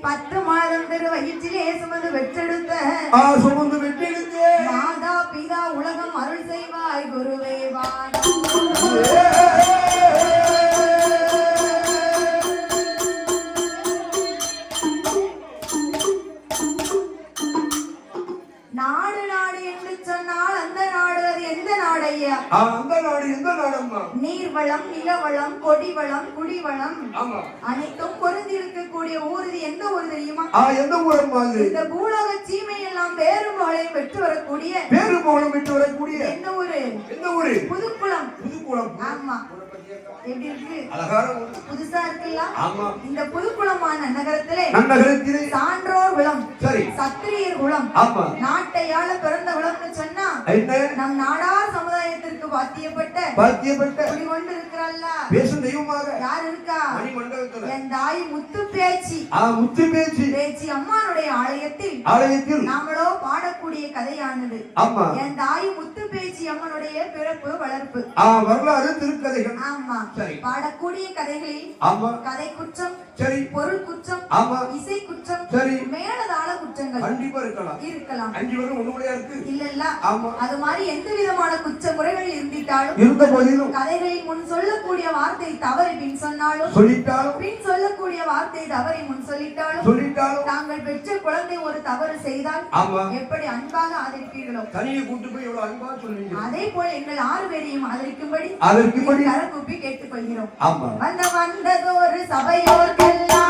பத்து மாதம் பெரு வயிற்றிலே சுமந்து பெற்றெடுத்த சுமந்து வெற்றிடுங்க மாதா பிதா உலகம் அருள் செய்வாய் குருவே வானா. அந்த நாடு எந்த நாடம்மா? நீர்வளம் நிலவளம் கொடிவளம் குடிவளம். அனைத்தும் பொருந்தி இருக்கக்கூடிய ஊர் எந்த ஊர் தெரியுமா? எந்த ஊரம்மா அது? இந்த பூலோக சீமை எல்லாம் மகளையும் பெற்று வரக்கூடிய போலம் விட்டு வரக்கூடிய எந்த ஊரு? எந்த ஊரு? புதுக்குளம். புதுக்குளம். ஆமா. எப்படி இருக்கு? அழகான ஊரு. புதுசா இருக்குல்ல? இந்த புதுக்குளமான நகரத்திலே நன்னகரத்திலே. சான்றோர் சரி. சத்திரியர் ஆமா. நாட்டையாள பிறந்த குலம்னு சொன்னா நம் சமுதாயத்திற்கு பாத்தியப்பட்ட பாத்தியப்பட்ட குடி கொண்டு இருக்கிறல்ல பேசும் தெய்வமாக யார் இருக்கா மணி மண்டபத்துல என் தாய் முத்து பேச்சி. ஆ முத்து பேச்சு. பேச்சி அம்மானுடைய ஆலயத்தில் ஆலயத்தில். நாமளோ பாடக்கூடிய கதையானது. ஆமா. என் தாய் முத்து பேச்சி அம்மனுடைய பிறப்பு வளர்ப்பு. ஆ வரலாறு திருக்கதைகள். ஆமா. சரி. பாடக்கூடிய கதைகளில் ஆமா. கதை குற்றம் சரி. பொருள் குற்றம் ஆமா. இசை குற்றம் சரி. மேலதாள குற்றங்கள் கண்டிப்பா இருக்கலாம். இருக்கலாம். அஞ்சு பேரும் ஒண்ணுமுறையா இருக்கு இல்லல்ல. ஆமா. அது மாதிரி எந்த விதமான குற்ற முறைகள் இருந்திட்டாலும் இருந்த போதிலும். கதைகளில் முன் சொல்லக்கூடிய வார்த்தை தவறு. பின் சொன்னாலும் சொல்லிட்டாலும். பின் சொல்லக்கூடிய வார்த்தை தவறை முன் சொல்லிட்டாலும் சொல்லிட்டாலும். தாங்கள் பெற்ற குழந்தை ஒரு தவறு செய்தால் எப்படி அன்பாக ஆதரிப்பீர்களோ? தனியை கூட்டு போய் எவ்வளவு அன்பா சொல்லுவீங்க? அதே போல எங்கள் ஆறு பேரையும் ஆதரிக்கும்படி. அதற்கும்படி கரம் கூப்பி கேட்டுக்கொள்கிறோம். ஆமா. வந்த வந்ததொரு சபையோர்க்கெல்லாம்